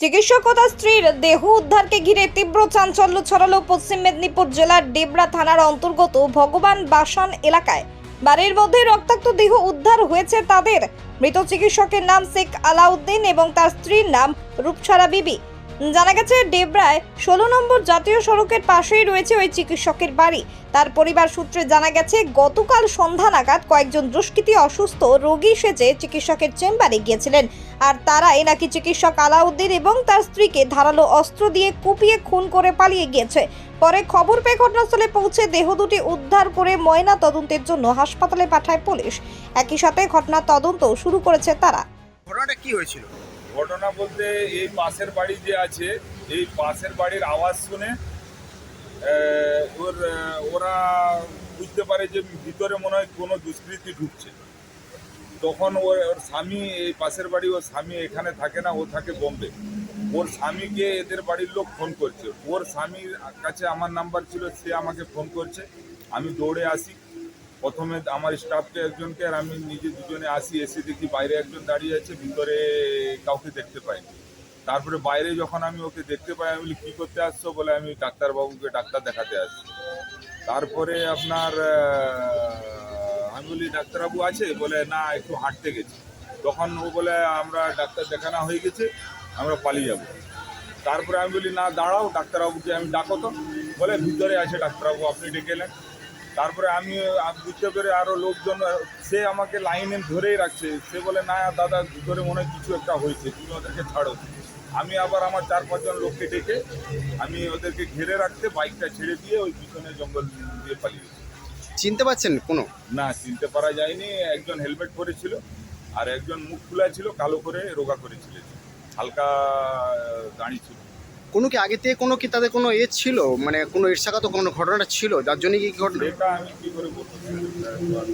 চিকিৎসক ও তার স্ত্রীর দেহ উদ্ধারকে ঘিরে তীব্র চাঞ্চল্য ছড়ালো পশ্চিম মেদিনীপুর জেলার ডেবরা থানার অন্তর্গত ভগবান বাসন এলাকায়। বাড়ির মধ্যে রক্তাক্ত দেহ উদ্ধার হয়েছে তাদের। মৃত চিকিৎসকের নাম শেখ আলাউদ্দিন এবং তার স্ত্রীর নাম রূপসারা বিবি। জানা গেছে, ডেবরায় ষোলো নম্বর জাতীয় সড়কের পাশেই রয়েছে ওই চিকিৎসকের বাড়ি। তার পরিবার সূত্রে জানা গেছে, গতকাল সন্ধ্যা নাগাদ কয়েকজন দুষ্কৃতী অসুস্থ রোগী সেজে চিকিৎসকের চেম্বারে গিয়েছিলেন। আর তারাই নাকি চিকিৎসক আলাউদ্দিন এবং তার স্ত্রীকে ধারালো অস্ত্র দিয়ে কুপিয়ে খুন করে পালিয়ে গিয়েছে। পরে খবর পেয়ে ঘটনাস্থলে পৌঁছে দেহ দুটি উদ্ধার করে ময়না তদন্তের জন্য হাসপাতালে পাঠায় পুলিশ। একই সাথে ঘটনার তদন্ত শুরু করেছে তারা। ঘটনাটা কি হয়েছিল? ঘটনা বলতে এই পাশের বাড়ি যে আছে, এই পাশের বাড়ির আওয়াজ শুনে ওর ওরা বুঝতে পারে যে ভিতরে মনে হয় কোনো দুষ্কৃতি ঢুকছে। তখন ওর ওর স্বামী, এই পাশের বাড়ি ওর স্বামী এখানে থাকে না, ও থাকে বোম্বে। ওর স্বামীকে এদের বাড়ির লোক ফোন করছে। ওর স্বামীর কাছে আমার নাম্বার ছিল, সে আমাকে ফোন করছে। আমি দৌড়ে আসি। প্রথমে আমার স্টাফকে একজনকে আর আমি নিজে দুজনে আসি, এসে দেখি বাইরে একজন দাঁড়িয়ে আছে, ভিতরে কাউকে দেখতে পাইনি। তারপরে বাইরে যখন আমি ওকে দেখতে পাই, আমি বলি, কী করতে আসছো? বলে, আমি ডাক্তারবাবুকে ডাক্তার দেখাতে আসছি। তারপরে আপনার আমি বলি, ডাক্তারবাবু আছে? বলে, না, একটু হাঁটতে গেছি। তখন ও বলে, আমরা ডাক্তার দেখানো হয়ে গেছে, আমরা পালিয়ে যাব। তারপরে আমি বলি, না, দাঁড়াও, ডাক্তারবাবুকে আমি ডাকো তো। বলে, ভিতরে আছে ডাক্তারবাবু, আপনি ডেকে এলেন তারপরে আমি বুঝতে পেরে আরও লোকজন সে আমাকে লাইনে ধরেই রাখছে। সে বলে না দাদা ভিতরে মনে হয় কিছু একটা হয়েছে তুমি ওদেরকে ছাড়ো। আমি আবার আমার চার পাঁচজন লোককে ডেকে আমি ওদেরকে ঘিরে রাখতে বাইকটা ছেড়ে দিয়ে ওই পিছনে জঙ্গল দিয়ে পালিয়ে। চিনতে পারছেন কোনো? না চিনতে পারা যায়নি। একজন হেলমেট পরেছিল আর একজন মুখ খোলা ছিল কালো করে রোগা করেছিল হালকা দাঁড়িয়ে ছিল। কোনো কি আগে থেকে কোনো কি তাদের কোনো এ ছিল? মানে কোনো ঈর্ষাগত কোনো ঘটনাটা ছিল? যার জন্য কি ঘটনা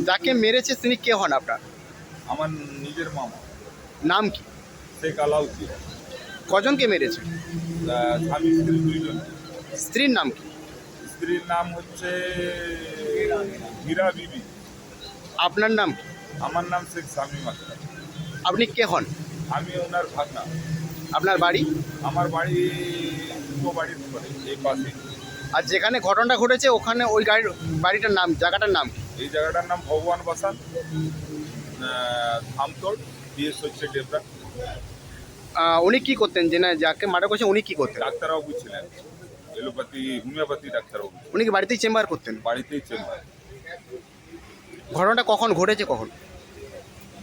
যাকে মেরেছে তিনি কে হন আপনার? আমার নিজের মামা। নাম কি? শেখ আলাউদ্দিন কজনকে মেরেছে? স্বামী স্ত্রী দুইজন। স্ত্রীর নাম কি? স্ত্রীর নাম হচ্ছে হীরা বিবি। আপনার নাম কি? আমার নাম শেখ আখতার আপনি কে হন? আমি ওনার ভাগনা। আপনার বাড়ি? আমার বাড়ি বাড়ির এই পাশে। আর যেখানে ঘটনাটা ঘটেছে ওখানে ওই গাড়ির বাড়িটার নাম জায়গাটার নাম এই জায়গাটার নাম ভগবান বাসান থামতোড় বিএস হচ্ছে ডেবরা। উনি কি করতেন? যে না যাকে মার্ডার করেছে উনি কি করতেন? ডাক্তারবাবু ছিলেন এলোপ্যাথি হোমিওপ্যাথি ডাক্তারবাবু। উনি কি বাড়িতেই চেম্বার করতেন? বাড়িতেই চেম্বার। ঘটনাটা কখন ঘটেছে কখন?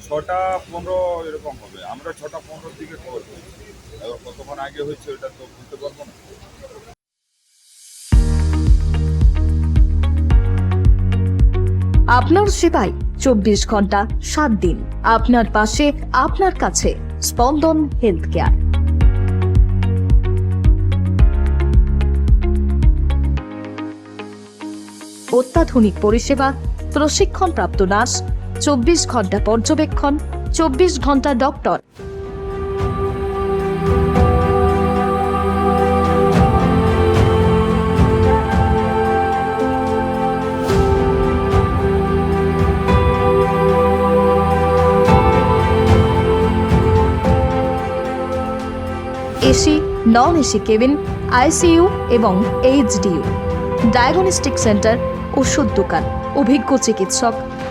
ছটা পনেরো এরকম হবে। আমরা ছটা পনেরোর দিকে খবর পেয়েছি এবার কতক্ষণ আগে হয়েছে ওটা তো বলতে পারব না। আপনার সেবায় চব্বিশ ঘণ্টা, সাত দিন। আপনার পাশে, আপনার কাছে স্পন্দন হেলথ কেয়ার অত্যাধুনিক পরিষেবা, প্রশিক্ষণপ্রাপ্ত নার্স চব্বিশ ঘণ্টা পর্যবেক্ষণ, চব্বিশ ঘণ্টা doctor AC non AC cabin, ICU এবং এইচডিইউ। ডায়াগনস্টিক সেন্টার ওষুধ দোকান, অভিজ্ঞ চিকিৎসক।